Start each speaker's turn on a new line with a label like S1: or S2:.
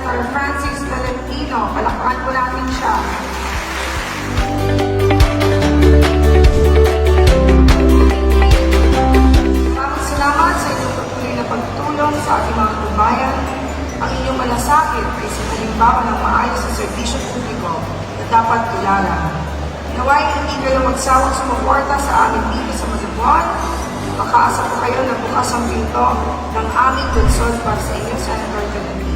S1: Senator Francis Tolentino. Palakpakan po natin siya. Maraming salamat sa inyong patuloy na pagtulong sa ating mga kabayan. Ang inyong malasakit ay sa halimbawa ng maayos sa serbisyo publiko na dapat kilala. Naway hindi kayo magsawang sumuporta sa amin dito sa Mazabuan. Makaasa po kayo na bukas ang pinto ng aming lungsod para sa inyo, Senator Tolentino.